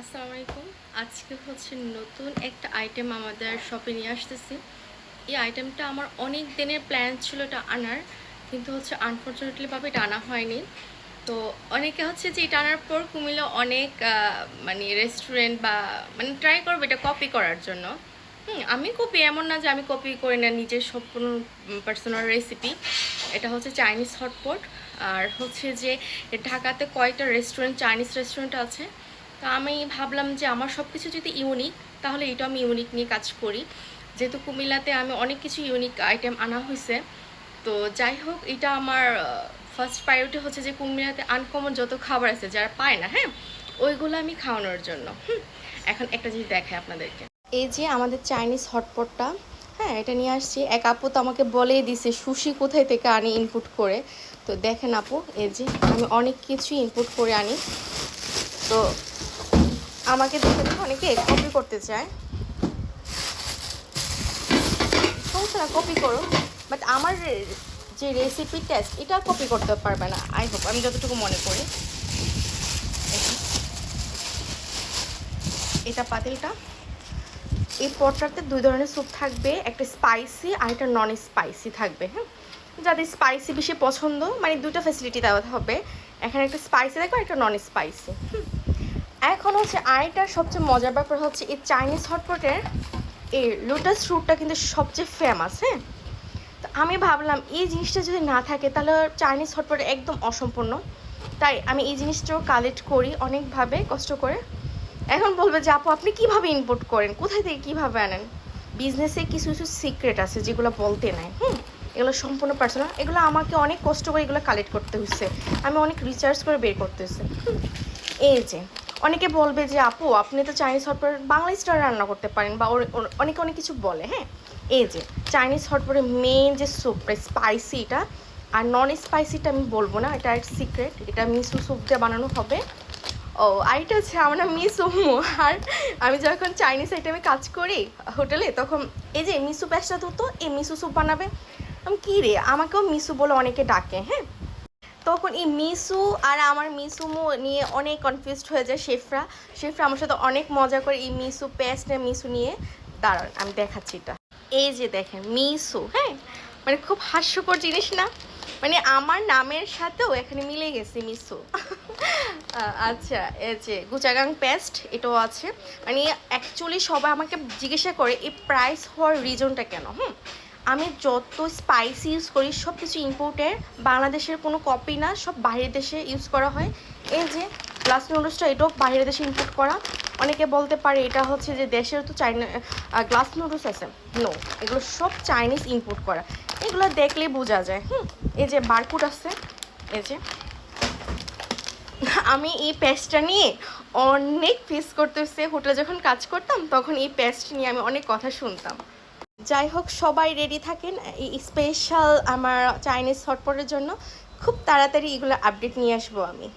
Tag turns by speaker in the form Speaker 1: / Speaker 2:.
Speaker 1: আসসালামু আলাইকুম আজকে হচ্ছে নতুন একটা আইটেম আমাদের শপে নিয়ে আসতেছি। এই আইটেমটা আমার অনেক দিনের প্ল্যান ছিল এটা আনার, কিন্তু হচ্ছে আনফর্চুনেটলি ভাবে এটা আনা হয়নি। তো অনেকে হচ্ছে যে এটা আনার পর কুমিল্লা অনেক মানে রেস্টুরেন্ট বা মানে ট্রাই করবে এটা কপি করার জন্য। হুম, আমি কপি এমন না যে আমি কপি করি না নিজের সম্পূর্ণ পার্সোনাল রেসিপি এটা হচ্ছে চাইনিজ হটপট আর হচ্ছে যে ঢাকাতে কয়েকটা রেস্টুরেন্ট চাইনিজ রেস্টুরেন্ট আছে? তো আমি ভাবলাম যে আমার সব কিছু যদি ইউনিক তাহলে এটা আমি ইউনিক নিয়ে কাজ করি। যেহেতু কুমিল্লাতে আমি অনেক কিছু ইউনিক আইটেম আনা হয়েছে তো যাই হোক, এটা আমার ফার্স্ট প্রায়োরিটি হচ্ছে যে কুমিল্লাতে আনকমন যত খাবার আছে, যারা পায় না হ্যাঁ ওইগুলো আমি খাওয়ানোর জন্য। এখন একটা জিনিস দেখাই আপনাদেরকে। এই যে আমাদের চাইনিজ হটপটটা হ্যাঁ এটা নিয়ে আসছি। এক আপু তো আমাকে বলেই দিছে, সুশি কোথায় থেকে আনি ইনপুট করে? তো দেখেন আপু, এই যে আমি অনেক কিছু ইনপুট করে আনি। তো আমাকে দেখে দেখে অনেকে কপি করতে চায়। সমস্যা না কপি করো। বাট আমার যে রেসিপি টেস্ট এটা কপি করতে পারবে না। আই হোপ আমি যতটুকু মনে করি। এটা পাতিলটা। এই পটটাতে দুই ধরনের স্যুপ থাকবে, একটা স্পাইসি আর একটা নন স্পাইসি থাকবে হ্যাঁ? যাদের স্পাইসি বেশি পছন্দ মানে দুটো ফ্যাসিলিটি দেওয়া হবে। এখানে একটা স্পাইসি থাকবে আর একটা নন স্পাইসি এখন হচ্ছে আরেকটা সবচেয়ে মজার ব্যাপার হচ্ছে এই চাইনিজ হটপটের এই লোটাস ফ্রুটটা কিন্তু সবচেয়ে ফেমাস হ্যাঁ? তো আমি ভাবলাম এই জিনিসটা যদি না থাকে তাহলে চাইনিজ হটপট একদম অসম্পূর্ণ। তাই আমি এই জিনিসটাও কালেক্ট করি অনেকভাবে, কষ্ট করে। এখন বলবে যে আপু, আপনি কীভাবে ইনপুট করেন? কোথায় থেকে কীভাবে আনেন? বিজনেসে কিছু কিছু সিক্রেট আছে যেগুলো বলতে নাই, হুম? এগুলো সম্পূর্ণ পার্সোনাল এগুলো আমাকে অনেক কষ্ট করে এগুলো কালেক্ট করতে হচ্ছে আমি অনেক রিচার্জ করে বের করতে হচ্ছে এই যে অনেকে বলবে যে, আপু, আপনি তো চাইনিজ হটপট বাংলা স্টার রান্না করতে পারেন বা অনেকে অনেক কিছু বলে হ্যাঁ? এই যে চাইনিজ হটপটের মেন যে স্যুপটা স্পাইসিটা আর নন স্পাইসিটা আমি বলব না, এটা এক সিক্রেট এটা মিসু স্যুপ দিয়ে বানানো হবে। ও আরেকটা হচ্ছে আমার নাম মিস আর আমি যখন চাইনিজ আইটেমে কাজ করি, হোটেলে, তখন এই যে মিসু প্যাসটা তো এই মিসু স্যুপ বানাবে। আমি, কী রে? আমাকেও মিসু বলে অনেকে ডাকে হ্যাঁ? তখন এই মিসু আর আমার মিসুমো নিয়ে অনেক কনফিউজড হয়ে যায় শেফরা। শেফরা আমার সাথে অনেক মজা করে এই মিসু পেস্ট মিসু নিয়ে দাঁড়ান, আমি দেখাচ্ছি এটা। এই যে দেখেন, মিসু হ্যাঁ? মানে খুব হাস্যকর জিনিস না? মানে আমার নামের সাথেও এখানে মিলে গেছে মিসু। আচ্ছা এই যে গুচাগাং পেস্ট এটাও আছে। মানে অ্যাকচুয়ালি সবাই আমাকে জিজ্ঞাসা করে, এই প্রাইস হওয়ার রিজনটা কেন? হুম? আমি যত স্পাইসি ইউজ করি সব কিছু ইম্পোর্টের বাংলাদেশের কোনো কপি না, সব বাইরের দেশে ইউজ করা হয়। এই যে গ্লাস নুডলসটা এটাও বাইরের দেশে ইম্পোর্ট করা। অনেকে বলতে পারে এটা হচ্ছে যে দেশের তো চাইনা গ্লাস নুডলস আছে। নো এগুলো সব চাইনিজ ইম্পোর্ট করা। এগুলো দেখলে বোঝা যায়। হুম, এই যে বারকুট আছে, এই যে। আমি এই পেস্টটা নিয়ে অনেক ফেস করতে হচ্ছে হোটেলে যখন কাজ করতাম, তখন এই পেস্ট নিয়ে আমি অনেক কথা শুনতাম। যাই হোক সবাই রেডি থাকেন এই স্পেশাল আমার চাইনিজ হটপটের জন্য। খুব তাড়াতাড়ি এগুলো আপডেট নিয়ে আসব আমি।